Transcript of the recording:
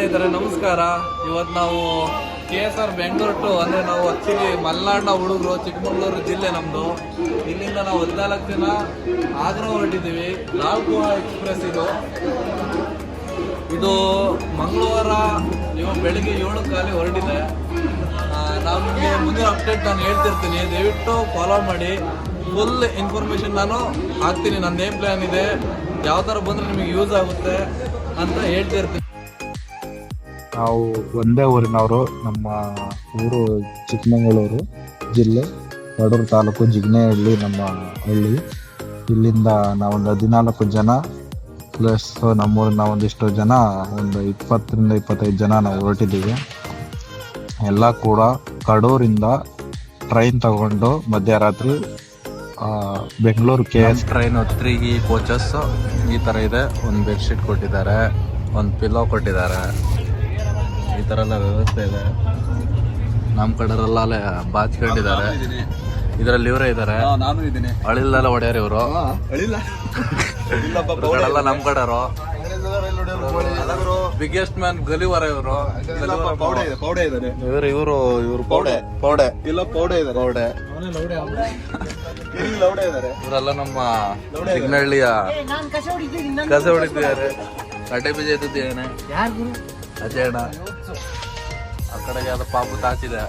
ಸ್ನೇಹಿತರೆ, ನಮಸ್ಕಾರ. ಇವತ್ತು ನಾವು K S R Bengaluru to, ಅಂದರೆ ನಾವು ಆಕ್ಚುಲಿ ಮಲೆನಾಡಿನ ಹುಡುಗರು, ಚಿಕ್ಕಮಗಳೂರು ಜಿಲ್ಲೆ ನಮ್ಮದು ಇಲ್ಲಿಂದ ನಾವು ಹದಿನಾಲ್ಕು ಜನ ಆಗ್ರಾ ಹೊರಟಿದ್ದೀವಿ. ಗೋವಾ ಎಕ್ಸ್ಪ್ರೆಸ್ ಇದು. ಇದು ಮಂಗಳವಾರ ಇವಾಗ ಬೆಳಿಗ್ಗೆ ಏಳು ಕಾಲಿ ಹೊರಟಿದೆ. ನಾವು ನಿಮಗೆ ಮುಂದಿನ ಅಪ್ಡೇಟ್ ನಾನು ಹೇಳ್ತಿರ್ತೀನಿ. ದಯವಿಟ್ಟು ಫಾಲೋ ಮಾಡಿ. ಫುಲ್ ಇನ್ಫಾರ್ಮೇಷನ್ ನಾನು ಹಾಕ್ತೀನಿ. ನನ್ನ ನೇಮ್ ಪ್ಲ್ಯಾನ್ ಇದೆ. ಯಾವ ಥರ ಬಂದರೆ ನಿಮಗೆ ಯೂಸ್ ಆಗುತ್ತೆ ಅಂತ ಹೇಳ್ತಿರ್ತೀನಿ. ನಾವು ಒಂದೇ ಊರಿನವರು ನಮ್ಮ ಊರು ಚಿಕ್ಕಮಗಳೂರು ಜಿಲ್ಲೆ ಕಡೂರು ತಾಲೂಕು ಜಿಗ್ನೆಹಳ್ಳಿ ನಮ್ಮ ಹಳ್ಳಿ. ಇಲ್ಲಿಂದ ನಾವೊಂದು ಹದಿನಾಲ್ಕು ಜನ ಪ್ಲಸ್ ನಮ್ಮೂರಿನ ಒಂದಿಷ್ಟು ಜನ ಒಂದು ಇಪ್ಪತ್ತರಿಂದ ಇಪ್ಪತ್ತೈದು ಜನ ನಾವು ಹೊರಟಿದ್ದೀವಿ. ಎಲ್ಲ ಕೂಡ ಕಡೂರಿಂದ ಟ್ರೈನ್ ತಗೊಂಡು ಮಧ್ಯರಾತ್ರಿ Bengaluru K S train three coaches ಈ ಥರ ಇದೆ. ಒಂದು ಬೆಡ್ಶೀಟ್ ಕೊಟ್ಟಿದ್ದಾರೆ ಒಂದು ಪಿಲ್ಲೋ ಕೊಟ್ಟಿದ್ದಾರೆ. ಈ ತರ ಎಲ್ಲ ವ್ಯವಸ್ಥೆ ಇದೆ. ನಮ್ ಕಡೆರೆಲ್ಲ ಅಲ್ಲೇ ಬಾಚ್ಕೊಂಡಿದ್ದಾರೆ ಇದರಲ್ಲಿ ಇವರೇ ಇದ್ದಾರೆ. ನಾನು ಇದ್ದೀನಿ ಅಳಿಲ್ಲೆಲ್ಲ ಹೊಡ್ಯಾರ ಇವರು. ಅಳಿಲ್ಲ. ಎಲ್ಲ ನಮ್ಮ ಕಡೆಯವರು. ಬಿಗ್ಗೆಸ್ಟ್ ಮ್ಯಾನ್ ಗಲಿವರ ಇವರು. ಇವರು ಇವರು ಇವರು ಪೌಡೆ ಪೌಡೆ. ಇಲ್ಲ ಪೌಡೆ ಇದ್ದಾರೆ. ಪೌಡೆ. ಇಲ್ಲಿ ಲೌಡೆ ಇದ್ದಾರೆ. ಇವರೆಲ್ಲ ನಮ್ಮ ಸಿಗ್ನಹಳ್ಳಿಯ ಕಸ ಹೊಡಿತಿದ್ದಾರೆ. ಕಟ್ಟೆ ಬೀಜ ಎತ್ತಿದ್ದೇನೆ ಅಜಯಣ್ಣ. ಆ ಕಡೆಗೆ ಅದು ಪಾಪು ತಾಚಿದೆ.